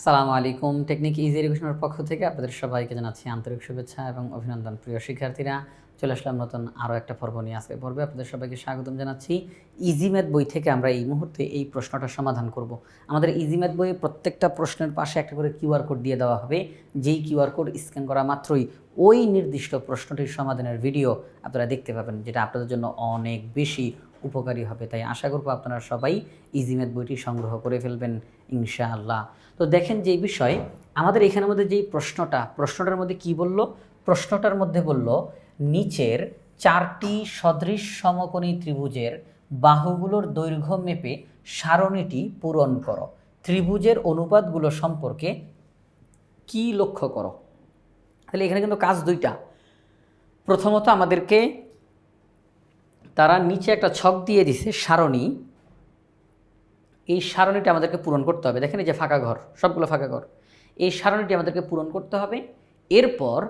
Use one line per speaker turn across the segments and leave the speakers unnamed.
আসসালামু আলাইকুম। Technique easy এডুকেশনের পক্ষ থেকে আপনাদের সবাইকে জানাচ্ছি আন্তরিক শুভেচ্ছা এবং অভিনন্দন। প্রিয় শিক্ষার্থীরা, চলে আসলাম নতুন আরও একটা পর্ব নিয়ে আজকে পর্বে। আপনাদের সবাইকে স্বাগতম জানাচ্ছি। ইজি ম্যাথ বই থেকে আমরা এই মুহূর্তে এই প্রশ্নটা সমাধান করব। আমাদের ইজি ম্যাথ বইয়ে প্রত্যেকটা প্রশ্নের পাশে একটা করে কিউআর কোড দিয়ে দেওয়া হবে। যেই কিউআর কোড স্ক্যান করা মাত্রই ওই নির্দিষ্ট প্রশ্নটির সমাধানের ভিডিও আপনারা দেখতে পাবেন, যেটা আপনাদের জন্য অনেক বেশি উপকারী হবে। তাই আশা করব আপনারা সবাই ইজি ম্যাথ বইটি সংগ্রহ করে ফেলবেন ইনশাআল্লাহ। তো দেখেন যে বিষয়ে আমাদের এখানের মধ্যে যেই প্রশ্নটা, প্রশ্নটার মধ্যে কি বলল? প্রশ্নটার মধ্যে বলল, নিচের চারটি সদৃশ সমকোণী ত্রিভুজের বাহুগুলোর দৈর্ঘ্য মেপে সারণীটি পূরণ করো। ত্রিভুজের অনুপাতগুলো সম্পর্কে কি লক্ষ্য করো? তাহলে এখানে কিন্তু কাজ দুইটা। প্রথমত আমাদেরকে তারা নিচে একটা ছক দিয়ে দিছে, সারণী। এই সারণীটা আমাদেরকে পূরণ করতে হবে। দেখেন এই যে ফাঁকা ঘর, সবগুলো ফাঁকা ঘর। এই সারণীটি আমাদেরকে পূরণ করতে হবে। এরপর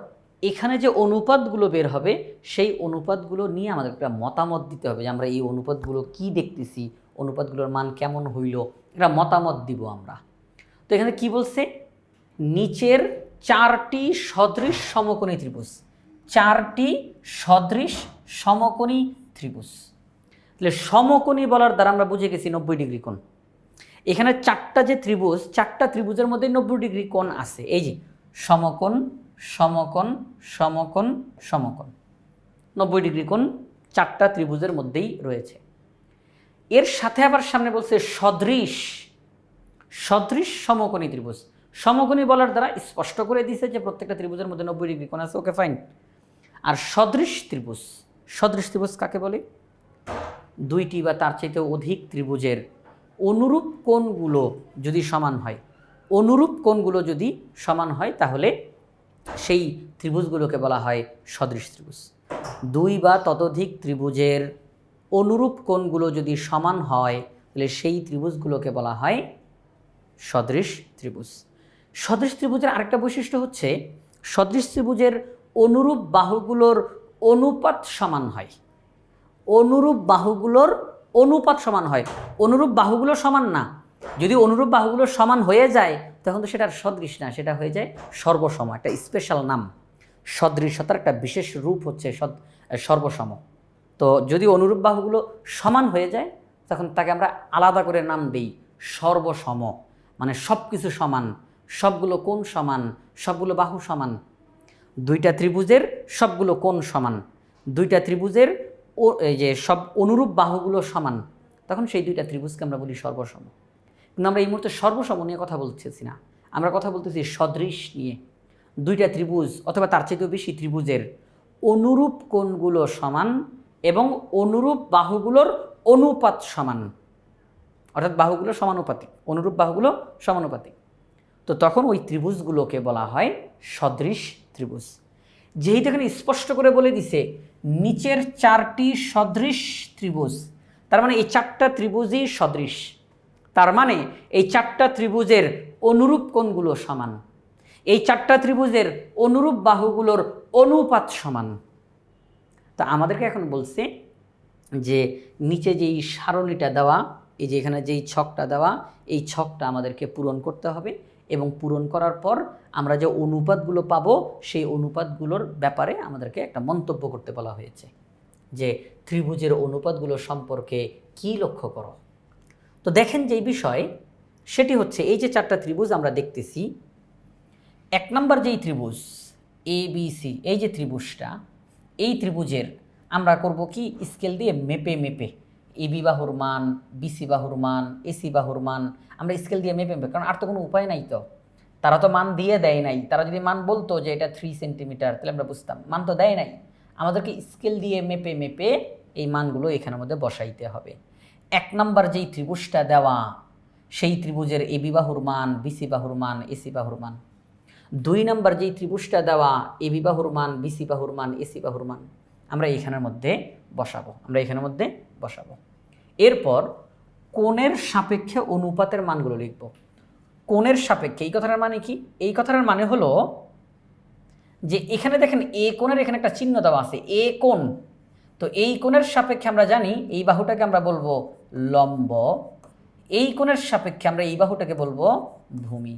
এখানে যে অনুপাতগুলো বের হবে, সেই অনুপাতগুলো নিয়ে আমাদের একটা মতামত দিতে হবে যে আমরা এই অনুপাতগুলো কি দেখতেছি, অনুপাতগুলোর মান কেমন হইল এটা মতামত দিব আমরা। তো এখানে কি বলছে? নিচের চারটি সদৃশ সমকোণী ত্রিভুজ। চারটি সদৃশ সমকোণী ত্রিভুজ। তাহলে সমকোণী বলার দ্বারা আমরা বুঝে গেছি নব্বই ডিগ্রি কোণ। এখানে চারটা যে ত্রিভুজ, চারটা ত্রিভুজের মধ্যে নব্বই ডিগ্রি কোণ আছে। এই যে সমকোণ সমকোণ সমকোণ সমকোণ। নব্বই ডিগ্রি কোণ চারটা ত্রিভুজের মধ্যেই রয়েছে। এর সাথে আবার সামনে বলছে সদৃশ। সদৃশ সমকোণী ত্রিভুজ। সমকোণী বলার দ্বারা স্পষ্ট করে দিছে যে প্রত্যেকটা ত্রিভুজের মধ্যে নব্বই ডিগ্রি কোণ আছে, ওকে ফাইন। আর সদৃশ ত্রিভুজ সদৃশ ত্রিভুজ কাকে বলে? দুইটি বা তার চাইতে অধিক ত্রিভুজের অনুরূপ কোণগুলো যদি সমান হয়, অনুরূপ কোণগুলো যদি সমান হয়, তাহলে সেই ত্রিভুজগুলোকে বলা হয় সদৃশ ত্রিভুজ দুই বা ততোধিক ত্রিভুজের অনুরূপ কোণগুলো যদি সমান হয়, তাহলে সেই ত্রিভুজগুলোকে বলা হয় সদৃশ ত্রিভুজ সদৃশ ত্রিভুজের আরেকটা বৈশিষ্ট্য হচ্ছে সদৃশ ত্রিভুজের অনুরূপ বাহুগুলোর অনুপাত সমান হয়। অনুরূপ বাহুগুলোর অনুপাত সমান হয়। অনুরূপ বাহুগুলো সমান না। যদি অনুরূপ বাহুগুলো সমান হয়ে যায়, তখন তো সেটা সদৃশ না, সেটা হয়ে যায় সর্বসম, একটা স্পেশাল নাম। সদৃশতার একটা বিশেষ রূপ হচ্ছে সদ সর্বসম। তো যদি অনুরূপ বাহুগুলো সমান হয়ে যায়, তখন তাকে আমরা আলাদা করে নাম দিই সর্বসম। মানে সব কিছু সমান, সবগুলো কোন সমান, সবগুলো বাহু সমান দুইটা ত্রিভুজের সবগুলো কোণ সমান। দুইটা ত্রিভুজের ও, এই যে সব অনুরূপ বাহুগুলো সমান। তখন সেই দুইটা ত্রিভুজকে আমরা বলি সর্বসম। কিন্তু আমরা এই মুহূর্তে সর্বসম নিয়ে কথা বলতেছি না। আমরা কথা বলতেছি সদৃশ নিয়ে। দুইটা ত্রিভুজ অথবা তার চেয়েও বেশি ত্রিভুজের অনুরূপ কোণগুলো সমান এবং অনুরূপ বাহুগুলোর অনুপাত সমান। অর্থাৎ বাহুগুলো সমানুপাতিক, অনুরূপ বাহুগুলো সমানুপাতিক। তো তখন ওই ত্রিভুজগুলোকে বলা হয় সদৃশ ত্রিভুজ। যেহেতু এখানে স্পষ্ট করে বলে দিছে, নিচের চারটি সদৃশ ত্রিভুজ। তার মানে এই চারটা ত্রিভুজই সদৃশ। তার মানে এই চারটা ত্রিভুজের অনুরূপ কোণগুলো সমান। এই চারটা ত্রিভুজের অনুরূপ বাহুগুলোর অনুপাত সমান। তা আমাদেরকে এখন বলছে যে নিচে যেই সারণীটা দেওয়া, এই যে এখানে যেই ছকটা দেওয়া, এই ছকটা আমাদেরকে পূরণ করতে হবে। এবং পূরণ করার পর আমরা যে অনুপাতগুলো পাবো, সেই অনুপাতগুলোর ব্যাপারে আমাদেরকে একটা মন্তব্য করতে বলা হয়েছে যে ত্রিভুজের অনুপাতগুলো সম্পর্কে কি লক্ষ্য করো? তো দেখেন যেই বিষয়, সেটি হচ্ছে এই যে চারটা ত্রিভুজ আমরা দেখতেছি, এক নম্বর যেই ত্রিভুজ এ বি সি এই যে ত্রিভুজটা, এই ত্রিভুজের আমরা করব কি? স্কেল দিয়ে মেপে মেপে। এ বি বাহুর মান বিসি বাহুর মান এসি বাহুর মান, আমরা স্কেল দিয়ে মেপে মেপে কারণ আর তো কোনো উপায় নাই তো। তারা তো মান দিয়ে দেয় নাই। তারা যদি মান বলতো যে এটা থ্রি সেন্টিমিটার তাহলে আমরা বুঝতাম। মান তো দেয় নাই। আমাদেরকে স্কেল দিয়ে মেপে মেপে এই মানগুলো এখানের মধ্যে বসাইতে হবে। এক নম্বর যেই ত্রিভুজটা দেওয়া, সেই ত্রিভুজের এ বিবাহুর মান বিসি বাহুর মান এসি বাহুর মান। দুই নম্বর যেই ত্রিভুজটা দেওয়া এ বিবাহুর মান বিসি বাহুর মান এসি বাহুর মান, আমরা এখানের মধ্যে বসাবো। আমরা এখানের মধ্যে বসাবো। এরপর কোণের সাপেক্ষে অনুপাতের মানগুলো লিখব। কোণের সাপেক্ষে, এই কথাটার মানে কি? এই কথাটার মানে হলো যে এখানে দেখেন এ কোণের এখানে একটা চিহ্ন দেওয়া আছে, এ কোণ। তো এই কোণের সাপেক্ষে আমরা জানি, এই বাহুটাকে আমরা বলব লম্ব। এই কোণের সাপেক্ষে আমরা এই বাহুটাকে বলব ভূমি।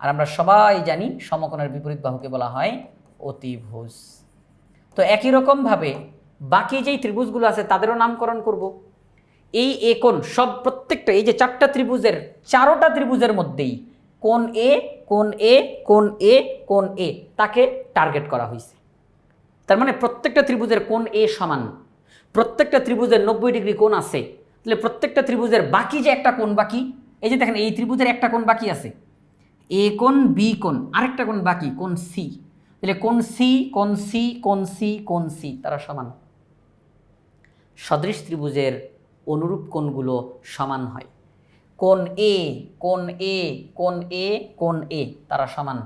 আর আমরা সবাই জানি, সমকোণের বিপরীত বাহুকে বলা হয় অতিভুজ। তো একই রকমভাবে বাকি যেই ত্রিভুজগুলো আছে, তাদেরও নামকরণ করব। এই একোণ সব প্রত্যেকটা, এই যে চারটা ত্রিভুজের, চারোটা ত্রিভুজের মধ্যেই কোন এ কোন এ কোন এ কোন এ, তাকে টার্গেট করা হয়েছে। তার মানে প্রত্যেকটা ত্রিভুজের কোন এ সমান। প্রত্যেকটা ত্রিভুজের নব্বই ডিগ্রি কোণ আছে। তাহলে প্রত্যেকটা ত্রিভুজের বাকি যে একটা কোণ বাকি, এই যে দেখেন, এই ত্রিভুজের একটা কোণ বাকি আছে। এ কোণ, বি কোণ, আরেকটা কোণ বাকি, কোণ সি। তাহলে কোণ সি কোন সি কোন সি কোন সি, তারা সমান। সদৃশ ত্রিভুজের অনুরূপ কোণগুলো সমান হয়। কোণ এ কোণ এ কোণ এ কোণ এ তারা সমান।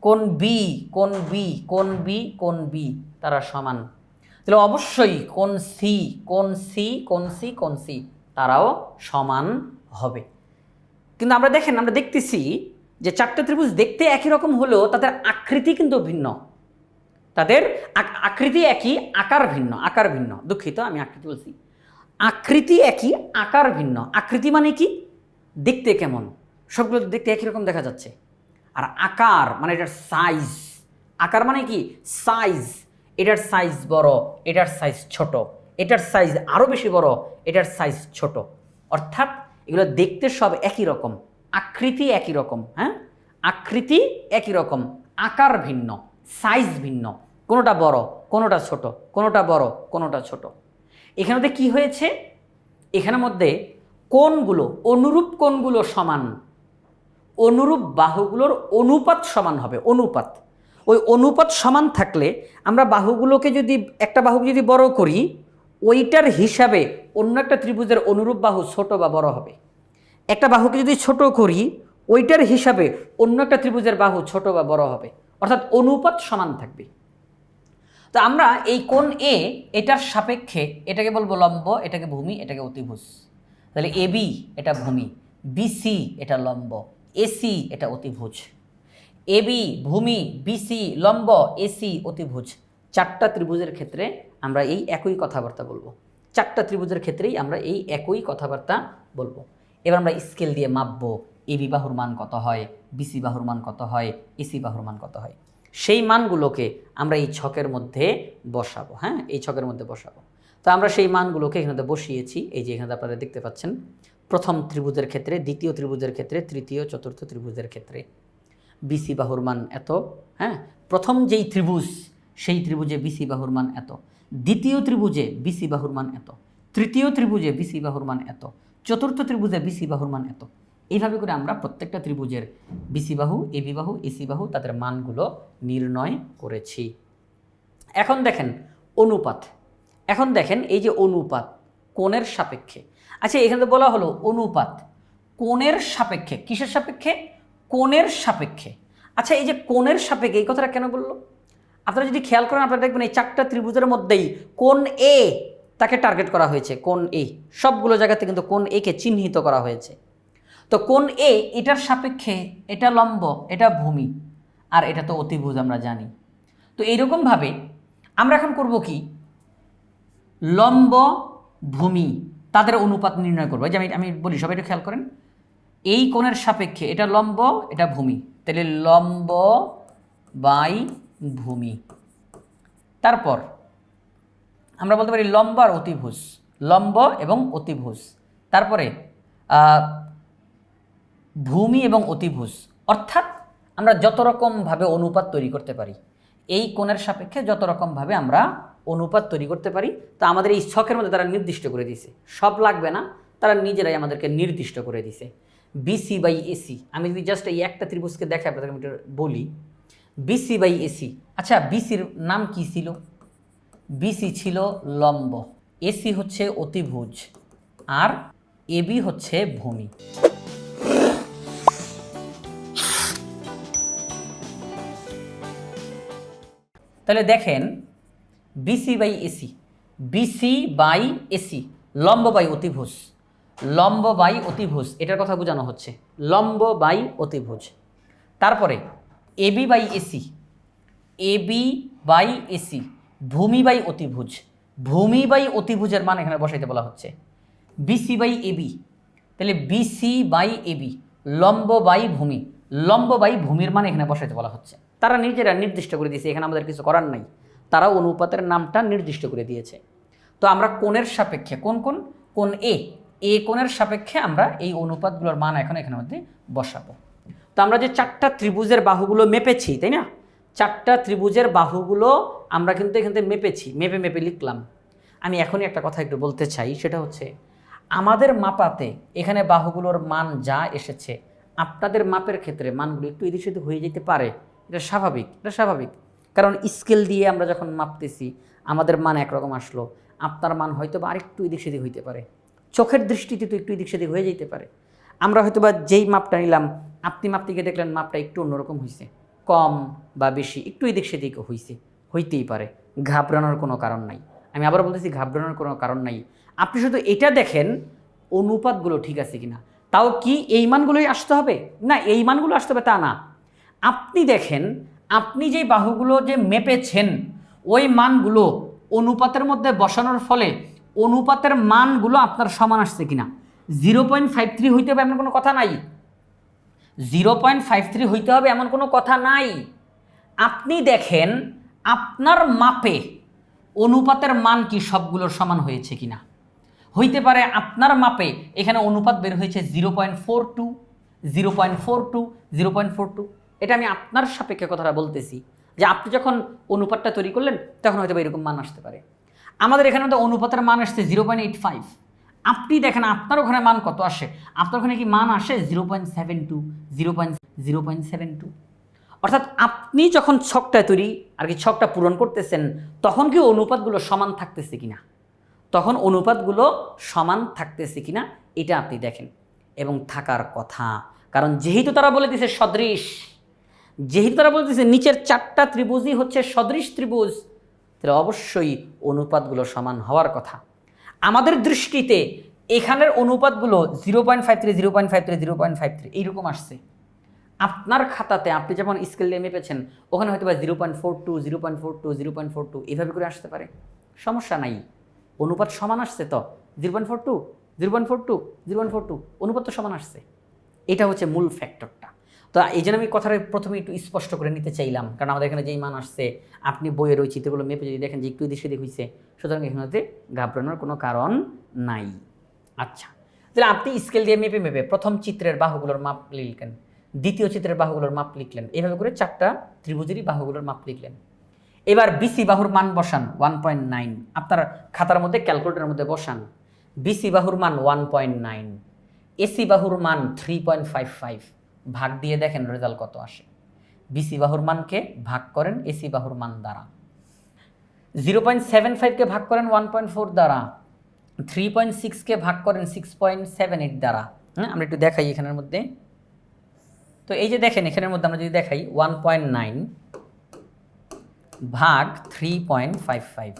কোণ বি কোণ বি কোণ বি কোণ বি তারা সমান। তাহলে অবশ্যই কোণ সি কোণ সি কোণ সি কোণ সি তারাও সমান হবে। কিন্তু আমরা দেখেন, আমরা দেখতেছি যে চারটে ত্রিভুজ দেখতে একই রকম হলেও তাদের আকৃতি কিন্তু ভিন্ন। তাদের আক- আকৃতি একই, আকার ভিন্ন আকার ভিন্ন। দুঃখিত, আমি আকৃতি বলছি। আকৃতি একই, আকার ভিন্ন। আকৃতি মানে কি? দেখতে কেমন? সবগুলো দেখতে একই রকম দেখা যাচ্ছে। আর আকার মানে এটার সাইজ আকার মানে কি? সাইজ এটার সাইজ বড়, এটার সাইজ ছোট। এটার সাইজ আরও বেশি বড়, এটার সাইজ ছোট। অর্থাৎ এগুলো দেখতে সব একই রকম। আকৃতি একই রকম হ্যাঁ? আকৃতি একই রকম। আকার ভিন্ন সাইজ ভিন্ন। কোনোটা বড়, কোনোটা ছোট। কোনোটা বড়, কোনোটা ছোট। এখানে কি হয়েছে? এখানের মধ্যে কোনগুলো অনুরূপ কোনগুলো সমান। অনুরূপ বাহুগুলোর অনুপাত সমান হবে, অনুপাত। ওই অনুপাত সমান থাকলে আমরা বাহুগুলোকে যদি, একটা বাহুকে যদি বড় করি, ওইটার হিসাবে অন্য একটা ত্রিভুজের অনুরূপ বাহু ছোট বা বড় হবে। একটা বাহুকে যদি ছোট করি, ওইটার হিসাবে অন্য একটা ত্রিভুজের বাহু ছোট বা বড় হবে। অর্থাৎ অনুপাত সমান থাকবে। তো আমরা এই কোণ এ এটার সাপেক্ষে এটাকে বলব লম্ব, এটাকে ভূমি, এটাকে অতিভুজ। তাহলে এ বি এটা ভূমি। বিসি এটা লম্ব। এসি এটা অতিভুজ। এ বি ভূমি। বিসি লম্ব। এসি অতিভুজ। চারটা ত্রিভুজের ক্ষেত্রে আমরা এই একই কথাবার্তা বলব। চারটা ত্রিভুজের ক্ষেত্রেই আমরা এই একই কথাবার্তা বলব। এবার আমরা স্কেল দিয়ে মাপবো। এবি বাহুর মান কত হয়? বিসি বাহুর মান কত হয়? এসি বাহুর মান কত হয়? সেই মানগুলোকে আমরা এই ছকের মধ্যে বসাবো হ্যাঁ? এই ছকের মধ্যে বসাবো। তো আমরা সেই মানগুলোকে এখানে বসিয়েছি, এই যে এখানে আপনারা দেখতে পাচ্ছেন। প্রথম ত্রিভুজের ক্ষেত্রে, দ্বিতীয় ত্রিভুজের ক্ষেত্রে, তৃতীয়, চতুর্থ ত্রিভুজের ক্ষেত্রে। বিসি বাহুর মান এত হ্যাঁ? প্রথম যেই ত্রিভুজ, সেই ত্রিভুজে বিসি বাহুর মান এত। দ্বিতীয় ত্রিভুজে বিসি বাহুর মান এত। তৃতীয় ত্রিভুজে বিসি বাহুর মান এত। চতুর্থ ত্রিভুজে বিসি বাহুর মান এত। এইভাবে করে আমরা প্রত্যেকটা ত্রিভুজের বিসি বাহু এবি বাহু এসি বাহু তাদের মানগুলো নির্ণয় করেছি। এখন দেখেন অনুপাত। এখন দেখেন এই যে অনুপাত, কোণের সাপেক্ষে। আচ্ছা এখানে বলা হলো অনুপাত। কোণের সাপেক্ষে, কিসের সাপেক্ষে? কোণের সাপেক্ষে। আচ্ছা এই যে কোণের সাপেক্ষে, এই কথাটা কেন বলল? আপনারা যদি খেয়াল করেন, আপনারা দেখবেন এই চারটা ত্রিভুজের মধ্যেই কোন এ তাকে টার্গেট করা হয়েছে কোন এ সবগুলো জায়গাতে কিন্তু কোন এ কে চিহ্নিত করা হয়েছে। তো কোন এ এটার সাপেক্ষে এটা লম্ব, এটা ভূমি, আর এটা তো অতিভুজ আমরা জানি। তো এইরকমভাবে আমরা এখন করব কি? লম্ব ভূমি, তাদের অনুপাত নির্ণয় করব। যে আমি আমি বলি, সবাই একটু খেয়াল করেন। এই কোণের সাপেক্ষে এটা লম্ব, এটা ভূমি। তাহলে লম্ব বাই ভূমি। তারপর আমরা বলতে পারি লম্ব আর অতিভুজ। লম্ব এবং অতিভুজ। তারপরে ভূমি এবং অতিভুজ, অর্থাৎ আমরা যত রকমভাবে অনুপাত তৈরি করতে পারি, এই কোণের সাপেক্ষে যত রকমভাবে আমরা অনুপাত তৈরি করতে পারি, তা আমাদের এই ছকের মধ্যে তারা নির্দিষ্ট করে দিছে সব লাগবে না, তারা নিজেরাই আমাদেরকে নির্দিষ্ট করে দিছে বিসি বাই এসি আমি যদি জাস্ট এই একটা ত্রিভুজকে দেখে আপনাদের আমি বলি। বিসি বাই এসি আচ্ছা বিসির নাম কি ছিল? বিসি ছিল লম্ব এসি হচ্ছে অতিভুজ, আর এবি হচ্ছে ভূমি। তাহলে দেখেন BC by AC BC by AC লম্ব বাই অতিভুজ, লম্ব বাই অতিভুজ, এটার কথা বোঝানো হচ্ছে, লম্ব বাই অতিভুজ। তারপরে AB by AC AB by AC ভূমি বাই অতিভুজ, ভূমি বাই অতিভুজের মান এখানে বসাইতে বলা হচ্ছে। বিসি বাই এবি তাহলে বিসি বাই এবি লম্ব বাই ভূমি লম্ব বাই ভূমির মান এখানে বসাইতে বলা হচ্ছে। তারা নিজেরা নির্দিষ্ট করে দিয়েছে, এখানে আমাদের কিছু করার নাই। তারা অনুপাতের নামটা নির্দিষ্ট করে দিয়েছে। তো আমরা কোণের সাপেক্ষে, কোন কোন কোন এ। এ কোণের সাপেক্ষে আমরা এই অনুপাতগুলোর মান এখন এখানের মধ্যে বসাবো। তো আমরা যে চারটা ত্রিভুজের বাহুগুলো মেপেছি, তাই না? চারটা ত্রিভুজের বাহুগুলো আমরা কিন্তু এখান থেকে মেপেছি, মেপে মেপে লিখলাম। আমি এখনই একটা কথা একটু বলতে চাই, সেটা হচ্ছে, আমাদের মাপাতে এখানে বাহুগুলোর মান যা এসেছে আপনাদের মাপের ক্ষেত্রে মানগুলো একটু এদিক সেদিক হয়ে যেতে পারে। এটা স্বাভাবিক এটা স্বাভাবিক। কারণ স্কেল দিয়ে আমরা যখন মাপতেছি, আমাদের মান একরকম আসলো। আপনার মান হয়তো বা আরেকটু এদিক সেদিক হইতে পারে। চোখের দৃষ্টিতে তো একটু এদিক সেদিক হয়ে যেতে পারে। আমরা হয়তো বা যেই মাপটা নিলাম, আপনি মাপ থেকে দেখলেন মাপটা একটু অন্যরকম হয়েছে কম বা বেশি, একটু এদিক সেদিক হয়েছে হইতেই পারে। ঘাবড়ানোর কোনো কারণ নাই। আমি আবার বলতেছি, ঘাবড়ানোর কোনো কারণ নাই। আপনি শুধু এটা দেখেন, অনুপাতগুলো ঠিক আছে কিনা। তাও কি এই মানগুলোই আসতে হবে? না, এই মানগুলো আসতে হবে তা না। আপনি দেখেন, আপনি যে বাহুগুলো যে মেপেছেন, ওই মানগুলো অনুপাতের মধ্যে বসানোর ফলে অনুপাতের মানগুলো আপনার সমান আসছে কিনা? জিরো পয়েন্ট ফাইভ থ্রি হইতে হবে এমন কোনো কথা নাই। জিরো পয়েন্ট ফাইভ থ্রি হইতে হবে এমন কোনো কথা নাই। আপনি দেখেন, আপনার মাপে অনুপাতের মান কি সবগুলোর সমান হয়েছে কিনা? হইতে পারে আপনার মাপে। এখানে অনুপাত বের হয়েছে zero point four two, zero point four two, zero point four two. এটা আমি আপনার সাপেক্ষে কথাটা বলতেছি যে আপনি যখন অনুপাতটা তৈরি করলেন, তখন হয়তো এরকম মান আসতে পারে। আমাদের এখানে তো অনুপাতের মান আসছে জিরো পয়েন্ট এইট ফাইভ। আপনি দেখেন আপনার ওখানে মান কত আসে? আপনার ওখানে কি মান আসে? Zero point seven two, zero point zero point seven two. অর্থাৎ আপনি যখন ছকটা তৈরি আর কি ছকটা পূরণ করতেছেন, তখন কি অনুপাতগুলো সমান থাকতেছে কিনা? তখন অনুপাতগুলো সমান থাকতেছে কিনা, এটা আপনি দেখেন। এবং থাকার কথা, কারণ যেহেতু তারা বলে দিছে সদৃশ, যেহেতু তারা বলতেছে নিচের চারটা ত্রিভুজই হচ্ছে সদৃশ ত্রিভুজ, তাহলে অবশ্যই অনুপাতগুলো সমান হওয়ার কথা। আমাদের দৃষ্টিতে এখানের অনুপাতগুলো zero point five three, zero point five three, zero point five three, এইরকম আসছে। আপনার খাতাতে আপনি যেমন স্কেল দিয়ে মেপেছেন, ওখানে হয়তো বা zero point four two, zero point four two, zero point four two এইভাবে করে আসতে পারে। সমস্যা নাই। অনুপাত সমান আসছে তো? Zero point four two zero point four two zero point four two অনুপাত তো সমান আসছে। এটা হচ্ছে মূল ফ্যাক্টরটা তো এই জন্য আমি কথাটা প্রথমে একটু স্পষ্ট করে নিতে চাইলাম, কারণ আমাদের এখানে যেই মান আসছে, আপনি বইয়ের ওই চিত্রগুলো মেপে যদি দেখেন যে একটু এদিক সেদিক হয়েছে সুতরাং এখানে ঘাবড়ানোর কোনো কারণ নাই। আচ্ছা তাহলে আপনি স্কেল দিয়ে মেপে মেপে প্রথম চিত্রের বাহুগুলোর মাপ লিখলেন, দ্বিতীয় চিত্রের বাহুগুলোর মাপ লিখলেন এইভাবে করে চারটা ত্রিভুজেরই বাহুগুলোর মাপ লিখলেন। এবার বিসি বাহুর মান বসান ওয়ান পয়েন্ট নাইন আপনার খাতার মধ্যে ক্যালকুলেটারের মধ্যে বসান। বিসি বাহুর মান ওয়ান পয়েন্ট নাইন এসি বাহুর মান থ্রি পয়েন্ট ফাইভ ফাইভ ভাগ দিয়ে দেখেন রেজাল্ট কত আসে। বিসি বাহুর মানকে ভাগ করেন? এসি বাহুর মান দ্বারা। জিরো পয়েন্ট সেভেন ফাইভকে ভাগ করেন ওয়ান পয়েন্ট ফোর দ্বারা। থ্রি পয়েন্ট সিক্সকে ভাগ করেন সিক্স পয়েন্ট সেভেন এইট দ্বারা। হ্যাঁ আমরা একটু দেখাই এখানের মধ্যে। তো এই যে দেখেন, এখানের মধ্যে আমরা যদি দেখাই ওয়ান পয়েন্ট নাইন ভাগ three point five five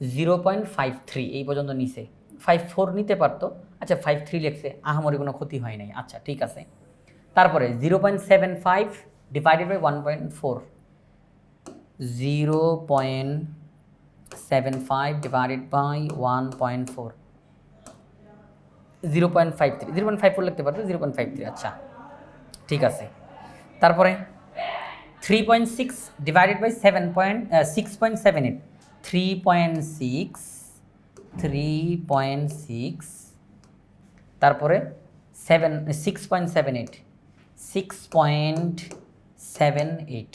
zero point five three এই পর্যন্ত নিচে ফাইভ ফোর নিতে পারতো। আচ্ছা ফাইভ থ্রি লেখছে, আহামরি কোনো ক্ষতি হয় নাই। আচ্ছা ঠিক আছে। তারপরে zero point seven five divided by one point four zero point seven five divided by one point four zero point five three zero point five four লিখতে পারতো জিরো পয়েন্ট ফাইভ থ্রি আচ্ছা ঠিক আছে। তারপরে three point six divided by seven point six point seven eight three point six three point six তারপরে seven six point seven eight six point seven eight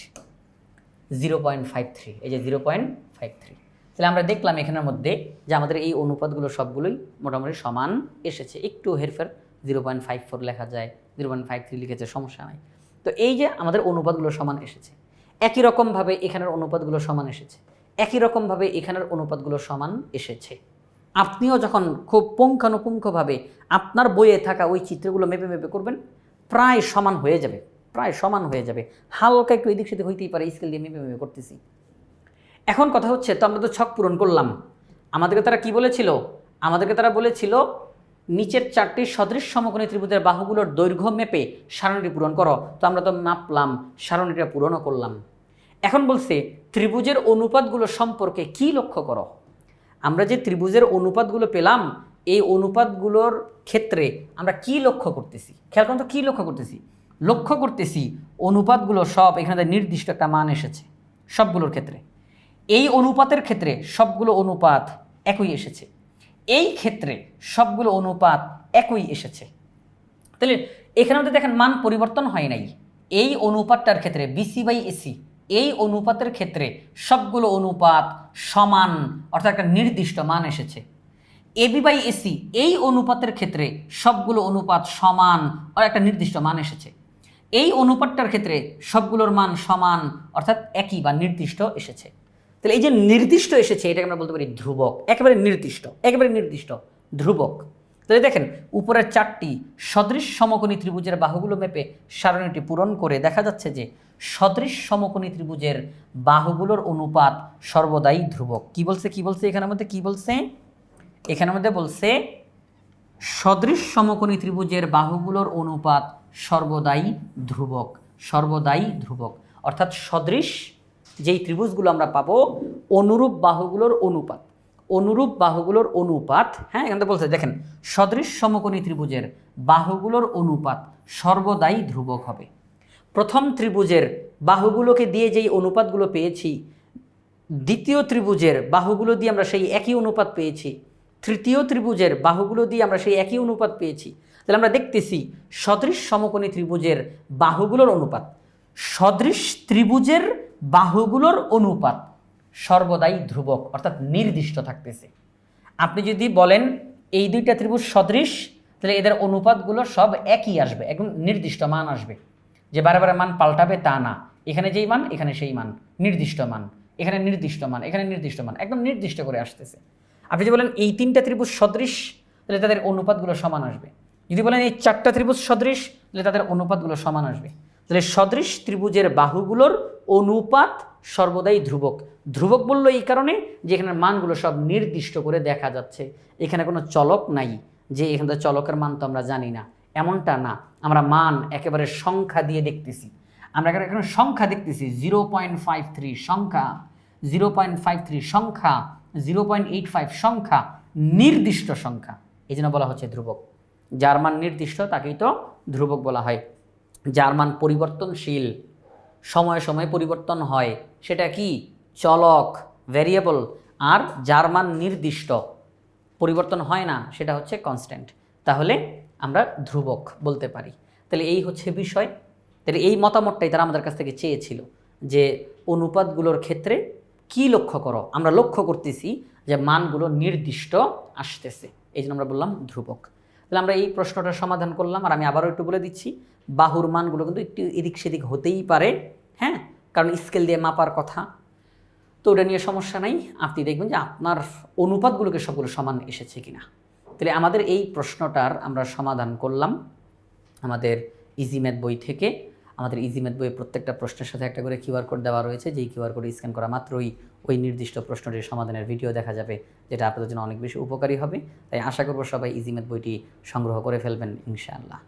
zero point five three এই যে zero point five three তাহলে আমরা দেখলাম এখানের মধ্যে যে আমাদের এই অনুপাতগুলো সবগুলোই মোটামুটি সমান এসেছে। একটু হেরফের জিরো পয়েন্ট ফাইভ ফোর লেখা যায় জিরো পয়েন্ট ফাইভ থ্রি লিখেছে, সমস্যা নাই। তো এই যে আমাদের অনুপাতগুলো সমান এসেছে, একই রকমভাবে এখানের অনুপাতগুলো সমান এসেছে, একই রকমভাবে এখানের অনুপাতগুলো সমান এসেছে। আপনিও যখন খুব পুঙ্খানুপুঙ্খভাবে আপনার বইয়ে থাকা ওই চিত্রগুলো মেপে মেপে করবেন, প্রায় সমান হয়ে যাবে, প্রায় সমান হয়ে যাবে। হালকা একটু এদিক সেদিক হইতেই পারে স্কেল দিয়ে মেপে মেপে করতেছি। এখন কথা হচ্ছে, তো আমরা তো ছক পূরণ করলাম। আমাদেরকে তারা কি বলেছিল? আমাদেরকে তারা বলেছিল নিচের চারটি সদৃশ সমকোণী ত্রিভুজের বাহুগুলোর দৈর্ঘ্য মেপে সারণীটি পূরণ করো। তো আমরা তো মাপলাম, সারণীটা পূরণও করলাম। এখন বলছে, ত্রিভুজের অনুপাতগুলো সম্পর্কে কি লক্ষ্য করো? আমরা যে ত্রিভুজের অনুপাতগুলো পেলাম, এই অনুপাতগুলোর ক্ষেত্রে আমরা কি লক্ষ্য করতেছি? খেয়াল করুন তো, কী লক্ষ্য করতেছি? লক্ষ্য করতেছি, অনুপাতগুলো সব এখানে নির্দিষ্ট একটা মান এসেছে, সবগুলোর ক্ষেত্রে। এই অনুপাতের ক্ষেত্রে সবগুলো অনুপাত একই এসেছে। এই ক্ষেত্রে সবগুলো অনুপাত একই এসেছে। তাহলে এখানে আমাদের দেখেন মান পরিবর্তন হয় নাই। এই অনুপাতটার ক্ষেত্রে বিসি বাই এসি এই অনুপাতের ক্ষেত্রে সবগুলো অনুপাত সমান, অর্থাৎ একটা নির্দিষ্ট মান এসেছে। এবি বাই এসি এই অনুপাতের ক্ষেত্রে সবগুলো অনুপাত সমান, আর একটা নির্দিষ্ট মান এসেছে। এই অনুপাতটার ক্ষেত্রে সবগুলোর মান সমান, অর্থাৎ একই বা নির্দিষ্ট এসেছে। তাহলে এই যে নির্দিষ্ট এসেছে, এটাকে আমরা বলতে পারি ধ্রুবক। একেবারে নির্দিষ্ট একেবারে নির্দিষ্ট, ধ্রুবক। তাহলে দেখেন, উপরের চারটি সদৃশ সমকোণী ত্রিভুজের বাহুগুলো মেপে সারণীটি পূরণ করে দেখা যাচ্ছে যে সদৃশ সমকোণী ত্রিভুজের বাহুগুলোর অনুপাত সর্বদাই ধ্রুবক। কি বলছে কি বলছে এখানের মধ্যে, কি বলছে? এখানের মধ্যে বলছে, সদৃশ সমকোণী ত্রিভুজের বাহুগুলোর অনুপাত সর্বদাই ধ্রুবক সর্বদাই ধ্রুবক। অর্থাৎ সদৃশ যেই ত্রিভুজগুলো আমরা পাবো, অনুরূপ বাহুগুলোর অনুপাত। অনুরূপ বাহুগুলোর অনুপাত হ্যাঁ এখানে বলছে, দেখেন, সদৃশ সমকোণী ত্রিভুজের বাহুগুলোর অনুপাত সর্বদাই ধ্রুবক হবে। প্রথম ত্রিভুজের বাহুগুলোকে দিয়ে যেই অনুপাতগুলো পেয়েছি, দ্বিতীয় ত্রিভুজের বাহুগুলো দিয়ে আমরা সেই একই অনুপাত পেয়েছি, তৃতীয় ত্রিভুজের বাহুগুলো দিয়ে আমরা সেই একই অনুপাত পেয়েছি, তাহলে আমরা দেখতেছি সদৃশ সমকোণী ত্রিভুজের বাহুগুলোর অনুপাত। সদৃশ ত্রিভুজের বাহুগুলোর অনুপাত সর্বদাই ধ্রুবক, অর্থাৎ নির্দিষ্ট থাকতেছে। আপনি যদি বলেন এই দুইটা ত্রিভুজ সদৃশ, তাহলে এদের অনুপাতগুলো সব একই আসবে, একদম নির্দিষ্ট মান আসবে। যে বারে বারে মান পাল্টাবে তা না। এখানে যেই মান, এখানে সেই মান। নির্দিষ্ট মান, এখানে নির্দিষ্ট মান, এখানে নির্দিষ্ট মান, একদম নির্দিষ্ট করে আসতেছে। আপনি যদি বলেন এই তিনটা ত্রিভুজ সদৃশ, তাহলে তাদের অনুপাতগুলো সমান আসবে। যদি বলেন এই চারটা ত্রিভুজ সদৃশ, তাহলে তাদের অনুপাতগুলো সমান আসবে। তাহলে সদৃশ ত্রিভুজের বাহুগুলোর অনুপাত সর্বদাই ধ্রুবক। ধ্রুবক বলল এই কারণে যে এখানের মানগুলো সব নির্দিষ্ট করে দেখা যাচ্ছে। এখানে কোনো চলক নাই, যে এখানে চলকের মান তো আমরা জানি না। এমনটা না। আমরা মান একেবারে সংখ্যা দিয়ে দেখতেছি। আমরা এখানে এখানে সংখ্যা দেখতেছি। জিরো পয়েন্ট ফাইভ থ্রি সংখ্যা, জিরো পয়েন্ট ফাইভ থ্রি সংখ্যা, জিরো পয়েন্ট এইট ফাইভ সংখ্যা, নির্দিষ্ট সংখ্যা। এই জন্য বলা হচ্ছে ধ্রুবক। যার মান নির্দিষ্ট তাকেই তো ধ্রুবক বলা হয়। যার মান পরিবর্তনশীল, সময়ে সময়ে পরিবর্তন হয়। সেটা কি? চলক ভ্যারিয়েবল আর যার মান নির্দিষ্ট। পরিবর্তন হয় না, সেটা হচ্ছে কনস্ট্যান্ট তাহলে আমরা ধ্রুবক বলতে পারি। তাহলে এই হচ্ছে বিষয়। তাহলে এই মতামতটাই তারা আমাদের কাছ থেকে চেয়েছিল যে অনুপাতগুলোর ক্ষেত্রে কি লক্ষ্য করো? আমরা লক্ষ্য করতেছি যে মানগুলো নির্দিষ্ট আসতেছে। এই জন্য আমরা বললাম ধ্রুবক। তাহলে আমরা এই প্রশ্নটার সমাধান করলাম আর আমি আবারও একটু বলে দিচ্ছি, বাহুর মানগুলো কিন্তু একটু এদিক সেদিক হতেই পারে হ্যাঁ? কারণ স্কেল দিয়ে মাপার কথা। তো ওটা নিয়ে সমস্যা নাই, আপনি দেখবেন যে আপনার অনুপাতগুলোকে সবগুলো সমান এসেছে কিনা। তাহলে আমাদের এই প্রশ্নটার আমরা সমাধান করলাম আমাদের ইজি ম্যাথ বই থেকে। আমাদের ইজি ম্যাথ বইয়ে প্রত্যেকটা প্রশ্নের সাথে একটা করে কিউআর কোড দেওয়া রয়েছে। যেই কিউআর কোড স্ক্যান করা মাত্রই ওই নির্দিষ্ট প্রশ্নটির সমাধানের ভিডিও দেখা যাবে, যেটা আপনাদের জন্য অনেক বেশি উপকারী হবে। তাই আশা করব সবাই ইজিমেট বইটি সংগ্রহ করে ফেলবেন, ইনশাআল্লাহ।